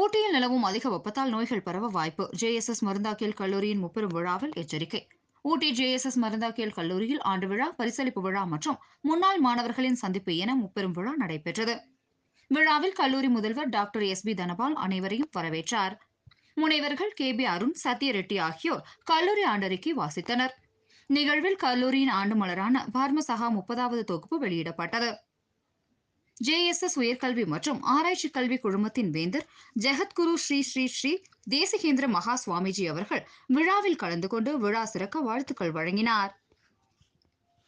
ஊட்டியில் நிலவும் அதிக வெப்பத்தால் நோய்கள் பரவ வாய்ப்பு. ஜேஎஸ்எஸ் மருந்தாக்கியல் கல்லூரியின் முப்பெரும் விழாவில் எச்சரிக்கை. ஊட்டி ஜேஎஸ்எஸ் மருந்தாக்கியல் கல்லூரியில் ஆண்டு விழா பரிசளிப்பு விழா மற்றும் முன்னாள் மாணவர்களின் சந்திப்பு என முப்பெரும் விழா நடைபெற்றது. விழாவில் கல்லூரி முதல்வர் டாக்டர் எஸ் பி தனபால் அனைவரையும் வரவேற்றார். முனைவர்கள் கே பி அருண் சத்ய ரெட்டி ஆகியோர் கல்லூரி ஆண்டறிக்கை வாசித்தனர். நிகழ்வில் கல்லூரியின் ஆண்டு மலரான பார்மசகா முப்பதாவது தொகுப்பு வெளியிடப்பட்டது. ஜேஎஸ்எஸ் உயர்கல்வி மற்றும் ஆராய்ச்சி கல்வி குழுமத்தின் வேந்தர் ஜெகத்குரு ஸ்ரீ ஸ்ரீ ஸ்ரீ தேசிகேந்திர மகா சுவாமிஜி அவர்கள் விழாவில் கலந்து கொண்டு விழா சிறக்க வாழ்த்துக்கள் வழங்கினார்.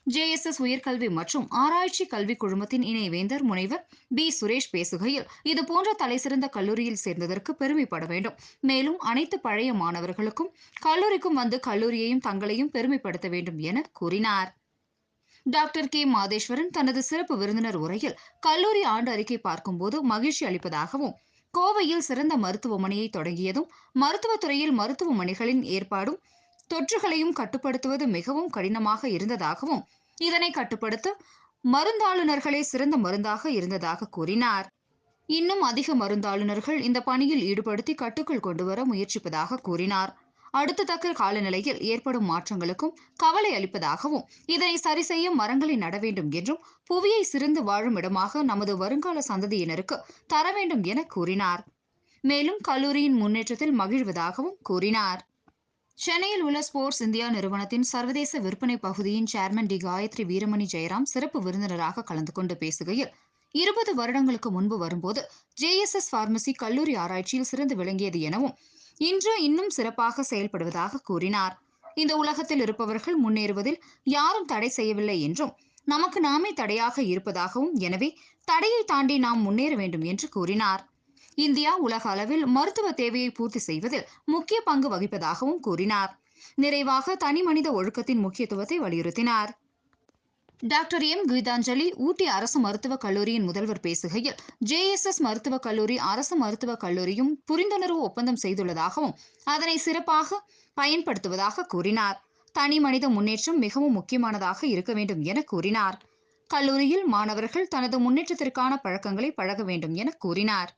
ஜேஎஸ்எஸ் உயர்கல்வி மற்றும் ஆராய்ச்சி கல்வி குழுமத்தின் இணைவேந்தர் முனைவர் பி. சுரேஷ் பேசுகையில் இதுபோன்ற தலைசிறந்த கல்லூரியில் சேர்ந்ததற்கு பெருமைப்பட வேண்டும். மேலும் அனைத்து பழைய மாணவர்களுக்கும் கல்லூரிக்கும் வந்து கல்லூரியையும் தங்களையும் பெருமைப்படுத்த வேண்டும் என கூறினார். Doctor K. மாதேஸ்வரன் தனது சிறப்பு விருந்தினர் உரையில் கல்லூரி ஆண்டு அறிக்கை பார்க்கும்போது மகிழ்ச்சி அளிப்பதாகவும் கோவையில் சிறந்த மருத்துவமனையை தொடங்கியதும் மருத்துவத்துறையில் மருத்துவமனைகளின் ஏற்பாடும் தொற்றுகளையும் கட்டுப்படுத்துவது மிகவும் கடினமாக இருந்ததாகவும் இதனை கட்டுப்படுத்த மருந்தாளுநர்களே சிறந்த மருந்தாக இருந்ததாக கூறினார். இன்னும் அதிக மருந்தாளுநர்கள் இந்த பணியில் ஈடுபடுத்தி கட்டுக்குள் கொண்டுவர முயற்சிப்பதாக கூறினார். அடுத்ததக்க காலநிலையில் ஏற்படும் மாற்றங்களுக்கும் கவலை அளிப்பதாகவும் இதனை சரி செய்ய மரங்களை நட வேண்டும் என்றும் புவியை சிறந்து வாழும் இடமாக நமது வருங்கால சந்ததியினருக்கு தர வேண்டும் என கூறினார். மேலும் கல்லூரியின் முன்னேற்றத்தில் மகிழ்வதாகவும் கூறினார். சென்னையில் உள்ள ஸ்போர்ட்ஸ் இந்தியா நிறுவனத்தின் சர்வதேச விற்பனை பகுதியின் சேர்மன் டி காயத்ரி வீரமணி ஜெயராம் சிறப்பு விருந்தினராக கலந்து கொண்டு பேசுகையில் இருபது வருடங்களுக்கு முன்பு வரும்போது ஜேஎஸ்எஸ் பார்மசி கல்லூரி ஆராய்ச்சியில் சிறந்து விளங்கியது எனவும் இன்று இன்னும் சிறப்பாக செயல்படுவதாக கூறினார். இந்த உலகத்தில் இருப்பவர்கள் முன்னேறுவதில் யாரும் தடை செய்யவில்லை என்றும் நமக்கு நாமே தடையாக இருப்பதாகவும் எனவே தடையை தாண்டி நாம் முன்னேற வேண்டும் என்று கூறினார். இந்தியா உலக அளவில் மருத்துவ தேவையை பூர்த்தி செய்வதில் முக்கிய பங்கு வகிப்பதாகவும் கூறினார். நிறைவாக தனி மனித ஒழுக்கத்தின் முக்கியத்துவத்தை வலியுறுத்தினார். Doctor M. கீதாஞ்சலி ஊட்டி அரசு மருத்துவக் கல்லூரியின் முதல்வர் பேசுகையில் ஜேஎஸ்எஸ் மருத்துவக் கல்லூரி அரசு மருத்துவக் கல்லூரியும் புரிந்துணர்வு ஒப்பந்தம் செய்துள்ளதாகவும் அதனை சிறப்பாக பயன்படுத்துவதாக கூறினார். தனி மனித முன்னேற்றம் மிகவும் முக்கியமானதாக இருக்க வேண்டும் என கூறினார். கல்லூரியில் மாணவர்கள் தனது முன்னேற்றத்திற்கான பழக்கங்களை பழக வேண்டும் என கூறினார்.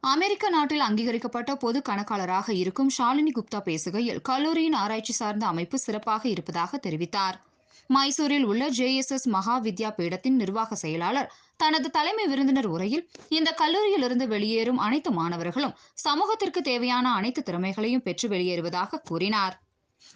அமெரிக்க நாட்டில் அங்கீகரிக்கப்பட்ட பொது கணக்காளராக இருக்கும் ஷாலினி குப்தா பேசுகையில் கல்லூரியின் ஆராய்ச்சி சார்ந்த அமைப்பு சிறப்பாக இருப்பதாக தெரிவித்தார். மைசூரில் உள்ள ஜேஎஸ்எஸ் மகா வித்யா பீடத்தின் நிர்வாக செயலாளர் தனது தலைமை விருந்தினர் உரையில் இந்த கல்லூரியிலிருந்து வெளியேறும் அனைத்து மாணவர்களும் சமூகத்திற்கு தேவையான அனைத்து திறமைகளையும் பெற்று வெளியேறுவதாக கூறினார்.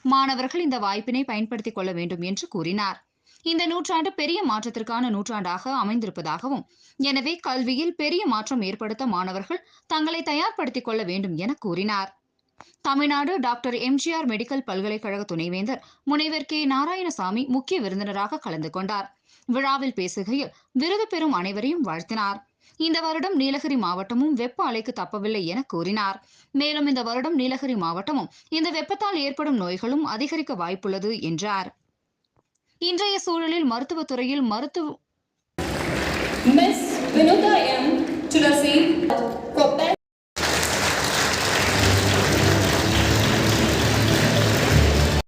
மாணவர்கள் இந்த வாய்ப்பினை பயன்படுத்திக் கொள்ள வேண்டும் என்று கூறினார். இந்த நூற்றாண்டு பெரிய மாற்றத்திற்கான நூற்றாண்டாக அமைந்திருப்பதாகவும் எனவே கல்வியில் பெரிய மாற்றம் ஏற்படுத்த மாணவர்கள் தங்களை தயார்படுத்திக் கொள்ள வேண்டும் என கூறினார். தமிழ்நாடு டாக்டர் எம்ஜிஆர் மெடிக்கல் பல்கலைக்கழக துணைவேந்தர் முனைவர் கே. நாராயணசாமி முக்கிய விருந்தினராக கலந்து கொண்டார். விழாவில் பேசுகையில் விருது பெறும் அனைவரையும் வாழ்த்தினார். இந்த வருடம் நீலகிரி மாவட்டமும் வெப்ப அலைக்கு தப்பவில்லை என கூறினார். மேலும் இந்த வருடம் நீலகிரி மாவட்டமும் இந்த வெப்பத்தால் ஏற்படும் நோய்களும் அதிகரிக்க வாய்ப்புள்ளது என்றார். இன்றைய சூழலில் மருத்துவத்துறையில் மருத்துவ